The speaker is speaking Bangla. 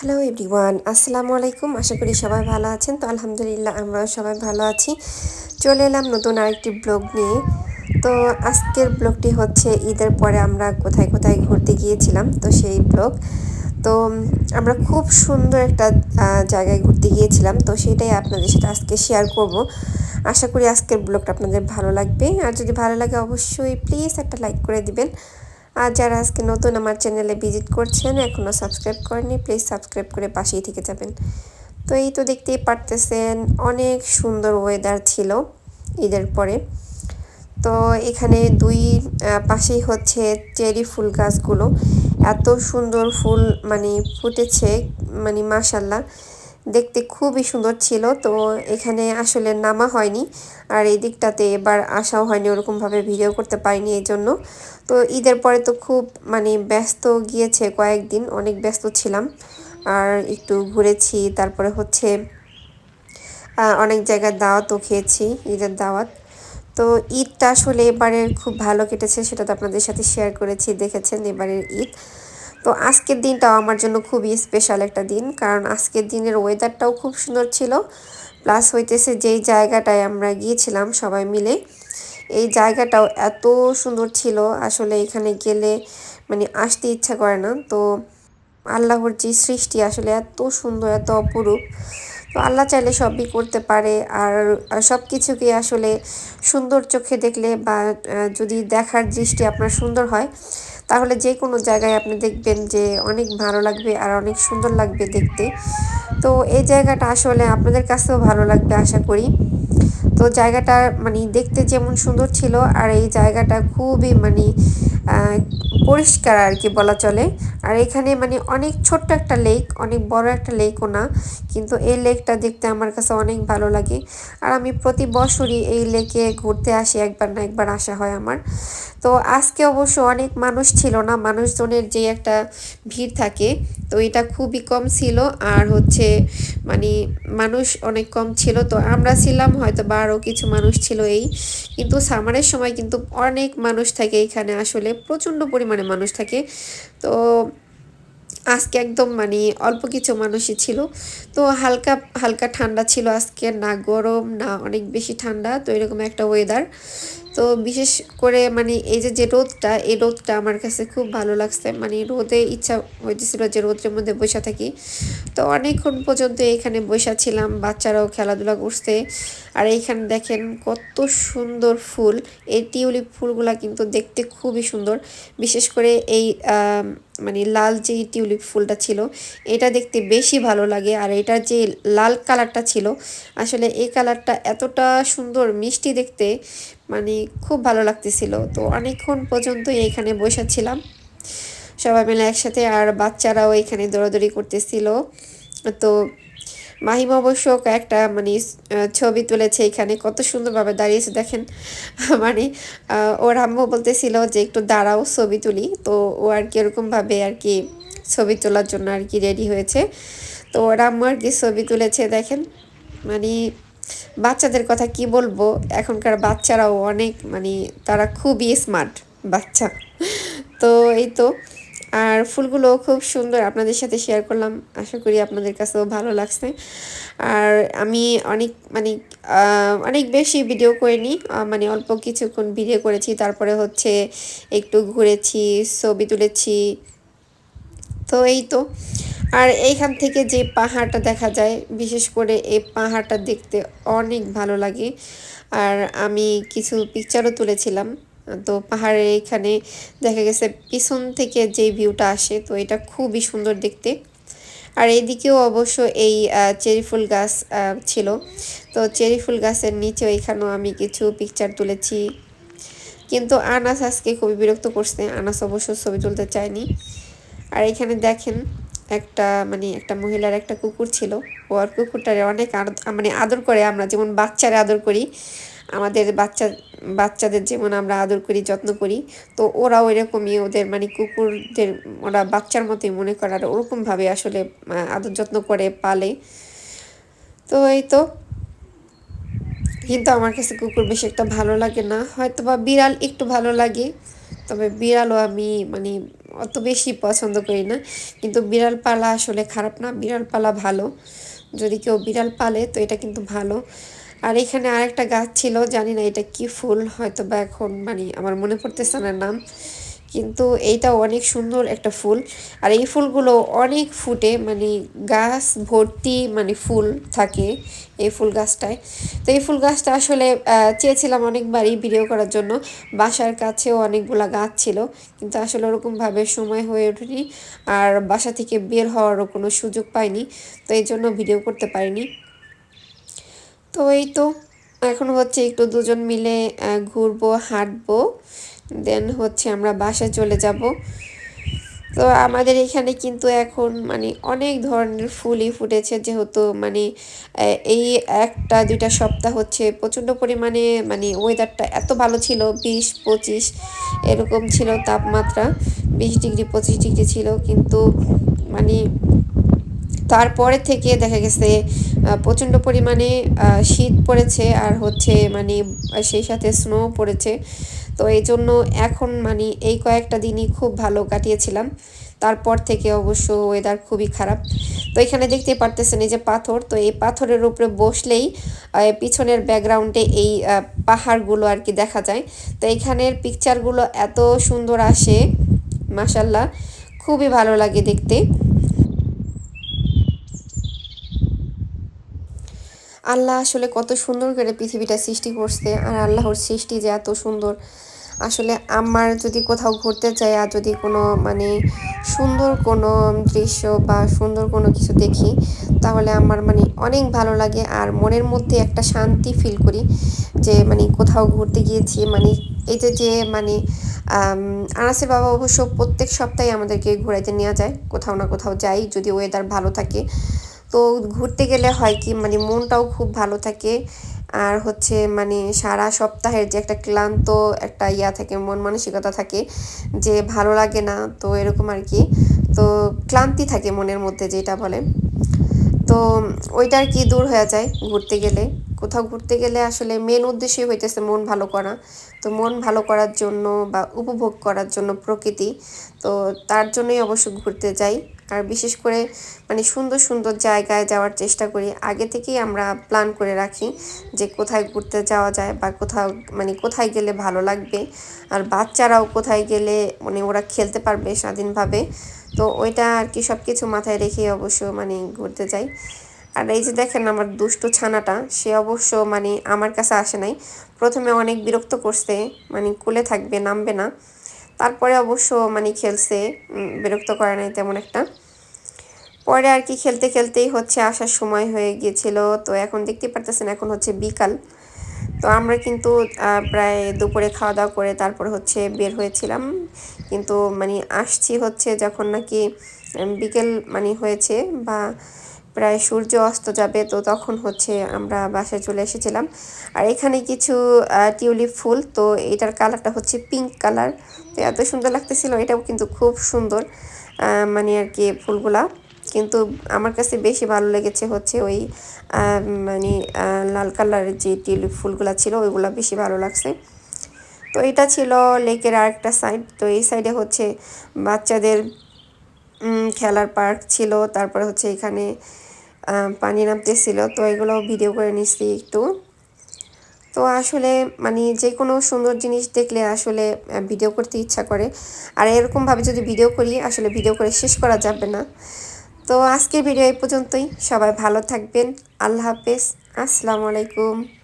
হ্যালো এভরিওয়ান আসসালামু আলাইকুম আশা করি সবাই ভালো আছেন। তো আলহামদুলিল্লাহ, আমরাও সবাই ভালো আছি। চলে এলাম নতুন আরেকটি ব্লগ নিয়ে। তো আজকের ব্লগটি হচ্ছে ঈদের পরে আমরা কোথায় কোথায় ঘুরতে গিয়েছিলাম, তো সেই ব্লগ। তো আমরা খুব সুন্দর একটা জায়গায় ঘুরতে গিয়েছিলাম। তো সেটাই আপনাদের সাথে আজকে শেয়ার করব। আশা করি আজকের ব্লগটা আপনাদের ভালো লাগবে। আর যদি ভালো লাগে, অবশ্যই প্লিজ একটা লাইক করে দিবেন। আর যারা আজকে নতুন আমার চ্যানেলে ভিজিট করছেন এখনও সাবস্ক্রাইব করেনি প্লিজ সাবস্ক্রাইব করে পাশেই থেকে যাবেন। তো এই তো দেখতেই পারতেছেন, অনেক সুন্দর ওয়েদার ছিল ঈদের পরে। তো এখানে দুই পাশেই হচ্ছে চেরি ফুল গাছগুলো। এত সুন্দর ফুল মানে ফুটেছে মানে মাসাল্লাহ দেখতে খুবই সুন্দর ছিল, তো এখানে আসলে নামা হয়নি। আর এই দিকটাতে এবার আসাও হয়নি, ওরকমভাবে ভিডিও করতে পারিনি এই জন্য। তো ঈদের পরে তো খুব মানে ব্যস্ত গিয়েছে কয়েকদিন, অনেক ব্যস্ত ছিলাম। আর একটু ঘুরেছি, তারপরে হচ্ছে অনেক জায়গায় দাওয়াতও খেয়েছি, ঈদের দাওয়াত। তো ঈদটা আসলে এবারের খুব ভালো কেটেছে, সেটা তো আপনাদের সাথে শেয়ার করেছি, দেখেছেন এবারের ঈদ। তো আজকের দিনটাও আমার জন্য খুবই স্পেশাল একটা দিন, কারণ আজকের দিনের ওয়েদারটাও খুব সুন্দর ছিল। প্লাস হইতেছে যেই জায়গাটায় আমরা গিয়েছিলাম সবাই মিলে, এই জায়গাটাও এত সুন্দর ছিল। আসলে এখানে গেলে মানে আসতে ইচ্ছা করে না। তো আল্লাহর যে সৃষ্টি আসলে এত সুন্দর, এত অপরূপ। তো আল্লাহ চাইলে সবই করতে পারে। আর সব কিছুকে আসলে সুন্দর চোখে দেখলে বা যদি দেখার দৃষ্টি আপনার সুন্দর হয় তাহলে যে কোনো জায়গায় আপনি দেখবেন যে অনেক ভালো লাগবে আর অনেক সুন্দর লাগবে দেখতে। তো এই জায়গাটা আসলে আপনাদের কাছেও ভালো লাগবে আশা করি। তো জায়গাটা মানে দেখতে যেমন সুন্দর ছিল আর এই জায়গাটা খুবই মানে পরিষ্কার আর কি বলা চলে। আর এখানে মানে অনেক ছোট্ট একটা লেক অনেক বড় একটা লেকও না, কিন্তু এই লেকটা দেখতে আমার কাছে অনেক ভালো লাগে। আর আমি প্রতি বছরই এই লেকে ঘুরতে আসি, একবার না একবার আসা হয় আমার। তো আজকে অবশ্য অনেক মানুষ ছিল না, মানুষজনের যে একটা ভিড় থাকে, তো এটা খুবই কম ছিল। আর হচ্ছে মানে মানুষ অনেক কম ছিল, তো আমরা ছিলাম হয়তো বা আরও কিছু মানুষ ছিল এই। কিন্তু সামারের সময় কিন্তু অনেক মানুষ থাকে এখানে আসলে। প্রচণ্ড পরিমাণে মানুষ থাকে। তো আজকে একদম মানে অল্প কিছু মানুষই ছিল। তো হালকা হালকা ঠান্ডা ছিল আজকে। না গরম, না অনেক বেশি ঠান্ডা। তো এরকম একটা ওয়েদার তো বিশেষ করে মানে এই যে যে রোদটা, এই রোদটা আমার কাছে খুব ভালো লাগছে। মানে রোদে ইচ্ছা হইতেছিল যে রোদের মধ্যে বসে থাকি। তো অনেকক্ষণ পর্যন্ত এখানে বসা ছিলাম, বাচ্চারাও খেলাধুলা করছে। আর এইখানে দেখেন কত সুন্দর ফুল। এই টিউলিপ ফুলগুলা কিন্তু দেখতে খুবই সুন্দর। বিশেষ করে এই মানে লাল যে টিউলিপ ফুলটা ছিল, এটা দেখতে বেশি ভালো লাগে। আর এটার যে লাল কালারটা ছিল, আসলে এই কালারটা এতটা সুন্দর মিষ্টি দেখতে। মানে খুব ভালো লাগতেছিল। তো অনেকক্ষণ পর্যন্ত এখানে বসেছিলাম সবাই মিলে একসাথে আর বাচ্চারাও এখানে দৌড়াদৌড়ি করতেছিল। তো মাহিম অবশ্য একটা মানে ছবি তুলেছে এখানে। কত সুন্দরভাবে দাঁড়িয়েছে দেখেন। মানে ওর আম্মু বলতেছিল যে একটু দাঁড়াও, ছবি তুলি। তো ও আর কি এরকমভাবে আর কি ছবি তোলার জন্য আর কি রেডি হয়েছে। তো ওর আম্মু আর কি ছবি তুলেছে দেখেন। মানে বাচ্চাদের কথা কি বলব? এখনকার বাচ্চারাও অনেক মানে তারা খুবই স্মার্ট বাচ্চা। তো এই তো, আর ফুলগুলো খুব সুন্দর আপনাদের সাথে শেয়ার করলাম। আশা করি আপনাদের কাছেও ভালো লাগছে। আর আমি অনেক মানে অনেক বেশি ভিডিও করিনি মানে অল্প কিছুক্ষণ ভিডিও করেছি। তারপরে হচ্ছে একটু ঘুরেছি, ছবি তুলেছি। তো এই তো আর এইখান থেকে যে পাহাড়টা দেখা যায়, বিশেষ করে এই পাহাড়টা দেখতে অনেক ভালো লাগে। আর আমি কিছু পিকচারও তুলেছিলাম। তো পাহাড়ের এখানে দেখা গেছে পিছন থেকে যে ভিউটা আসে, তো এটা খুবই সুন্দর দেখতে। আর এইদিকেও অবশ্য এই চেরি ফুল গাছ ছিল। তো চেরি ফুল গাছের নিচে এখানেও আমি কিছু পিকচার তুলেছি। কিন্তু আনাস আজকে খুবই বিরক্ত করছে। আনাস অবশ্য ছবি তুলতে চায়নি। আর এখানে দেখেন একটা মানে একটা মহিলার একটা কুকুর ছিল। ও আর কুকুরটারে অনেক মানে আদর করে আমরা, যেমন বাচ্চারে আদর করি, আমাদের বাচ্চা, বাচ্চাদের যেমন আমরা আদর করি, যত্ন করি, তো ওরাও এরকমই ওদের মানে কুকুরদের, ওরা বাচ্চার মতোই মনে করার ওরকমভাবে আসলে আদর যত্ন করে পালে। তো এই তো। কিন্তু আমার কাছে কুকুর বেশি একটা ভালো লাগে না। হয়তো বা বিড়াল একটু ভালো লাগে, তবে বিড়ালও আমি মানে অত বেশি পছন্দ করি না। কিন্তু বিড়াল পালা আসলে খারাপ না, বিড়াল পালা ভালো। যদি কেউ বিড়াল পালে তো এটা কিন্তু ভালো। আর এখানে আরেকটা গাছ ছিল, জানি না এটা কি ফুল হয়তো বা এখন মানে আমার মনে পড়তেছে না নাম। কিন্তু এইটা অনেক সুন্দর একটা ফুল। আর এই ফুলগুলো অনেক ফুটে মানে গাছ ভর্তি মানে ফুল থাকে এই ফুল গাছটায়। তো এই ফুল গাছটা আসলে চেয়েছিলাম অনেকবারই ভিডিও করার জন্য। বাসার কাছেও অনেকগুলা গাছ ছিল, কিন্তু আসলে ওরকমভাবে সময় হয়ে ওঠেনি। আর বাসা থেকে বের হওয়ারও কোনো সুযোগ পাইনি, তো এই জন্য ভিডিও করতে পারিনি। তো এই তো, এখন হচ্ছে একটু দুজন মিলে ঘুরবো, হাঁটবো। দেন হচ্ছে আমরা বাসায় চলে যাব। তো আমাদের এখানে কিন্তু এখন মানে অনেক ধরনের ফুলই ফুটেছে যেহেতু মানে এই একটা দুইটা সপ্তাহ হচ্ছে প্রচণ্ড পরিমাণে মানে ওয়েদারটা এত ভালো ছিল, বিশ, পঁচিশ এরকম ছিল তাপমাত্রা, বিশ ডিগ্রি, পঁচিশ ডিগ্রি ছিল। কিন্তু মানে তারপরে থেকে দেখা গেছে প্রচণ্ড পরিমাণে শীত পড়েছে আর হচ্ছে মানে সেই সাথে স্নো পড়েছে। তো এই জন্য এখন মানে এই কয়েকটা দিনই খুব ভালো কাটিয়েছিলাম। তারপর থেকে অবশ্য ওয়েদার খুবই খারাপ। তো এখানে দেখতে পারতেছেন এই যে পাথর, তো এই পাথরের উপরে বসলেই পিছনের ব্যাকগ্রাউন্ডে এই পাহাড়গুলো আর কি দেখা যায়। তো এখানের পিকচারগুলো এত সুন্দর আসে মাসাল্লাহ খুবই ভালো লাগে দেখতে। আল্লাহ আসলে কত সুন্দর করে পৃথিবীটা সৃষ্টি করছে, আর আল্লাহর সৃষ্টি যে এত সুন্দর। আসলে আমার যদি কোথাও ঘুরতে যাই আর যদি কোনো মানে সুন্দর কোনো দৃশ্য বা সুন্দর কোনো কিছু দেখি, তাহলে আমার মানে অনেক ভালো লাগে আর মনের মধ্যে একটা শান্তি ফিল করি যে মানে কোথাও ঘুরতে গিয়েছি। মানে এই যে যে মানে আনাসের বাবা অবশ্য প্রত্যেক সপ্তাহে আমাদেরকে ঘুরাইতে নেওয়া যায়, কোথাও না কোথাও যাই যদি ওয়েদার ভালো থাকে। তো ঘুরতে গেলে হয় কি মানে মনটাও খুব ভালো থাকে। আর হচ্ছে মানে সারা সপ্তাহের যে একটা ক্লান্ত একটা ইয়া থাকে, মন মানসিকতা থাকে যে ভালো লাগে না, তো এরকম আর কি। তো ক্লান্তি থাকে মনের মধ্যে যেটা বলে। তো ওইটা আর কি দূর হয়ে যায় ঘুরতে গেলে। কোথাও ঘুরতে গেলে আসলে মেন উদ্দেশ্যই হইতেছে মন ভালো করা। তো মন ভালো করার জন্য বা উপভোগ করার জন্য প্রকৃতি। তো তার জন্যই অবশ্য ঘুরতে যাই। আর বিশেষ করে মানে সুন্দর সুন্দর জায়গায় যাওয়ার চেষ্টা করি। আগে থেকেই আমরা প্ল্যান করে রাখি যে কোথায় ঘুরতে যাওয়া যায় বা কোথাও মানে কোথায় গেলে ভালো লাগবে। আর বাচ্চারাও কোথায় গেলে মানে ওরা খেলতে পারবে স্বাধীনভাবে। তো ওইটা আর কি সব কিছু মাথায় রেখে অবশ্য মানে ঘুরতে যাই। আর এই যে দেখেন আমার দুষ্ট ছানাটা, সে অবশ্য মানে আমার কাছে আসে নাই। প্রথমে অনেক বিরক্ত করছে মানে কোলে থাকবে, নামবে না। তারপরে অবশ্য মানে খেলছে বিরক্ত করে নাই তেমন একটা। পরে আর কি খেলতে খেলতেই হচ্ছে, আসার সময় হয়ে গিয়েছিল। তো এখন দেখতে পারতেছেন, এখন হচ্ছে বিকাল। তো আমরা কিন্তু প্রায় দুপুরে খাওয়া দাওয়া করে তারপরে হচ্ছে বের হয়েছিলাম। কিন্তু মানে আসছি হচ্ছে যখন নাকি বিকেল মানে হয়েছে বা প্রায় সূর্য অস্ত যাবে, তো তখন হচ্ছে আমরা বাসায় চলে এসেছিলাম। আর এখানে কিছু টিউলিপ ফুল, তো এটার কালারটা হচ্ছে পিঙ্ক কালার। তো এত সুন্দর লাগতেছিল, এটাও কিন্তু খুব সুন্দর মানে আর কি ফুলগুলা। কিন্তু আমার কাছে বেশি ভালো লেগেছে হচ্ছে ওই মানে লাল কালারের যে টিউলিপ ফুলগুলো ছিল, ওইগুলো বেশি ভালো লাগছে। তো এটা ছিল লেকের আরেকটা সাইড তো এই সাইডে হচ্ছে বাচ্চাদের খেলার পার্ক ছিল, তারপরে হচ্ছে এখানে পানি নামতেছিল, তো এগুলো ভিডিও করে নিচ্ছি একটু। তো আসলে মানে যে কোনো সুন্দর জিনিস দেখলে আসলে ভিডিও করতে ইচ্ছা করে। আর এরকমভাবে যদি ভিডিও করি, আসলে ভিডিও করে শেষ করা যাবে না। তো আজকের ভিডিও এই পর্যন্তই। সবাই ভালো থাকবেন। আল্লাহ হাফেজ। আসসালামু আলাইকুম।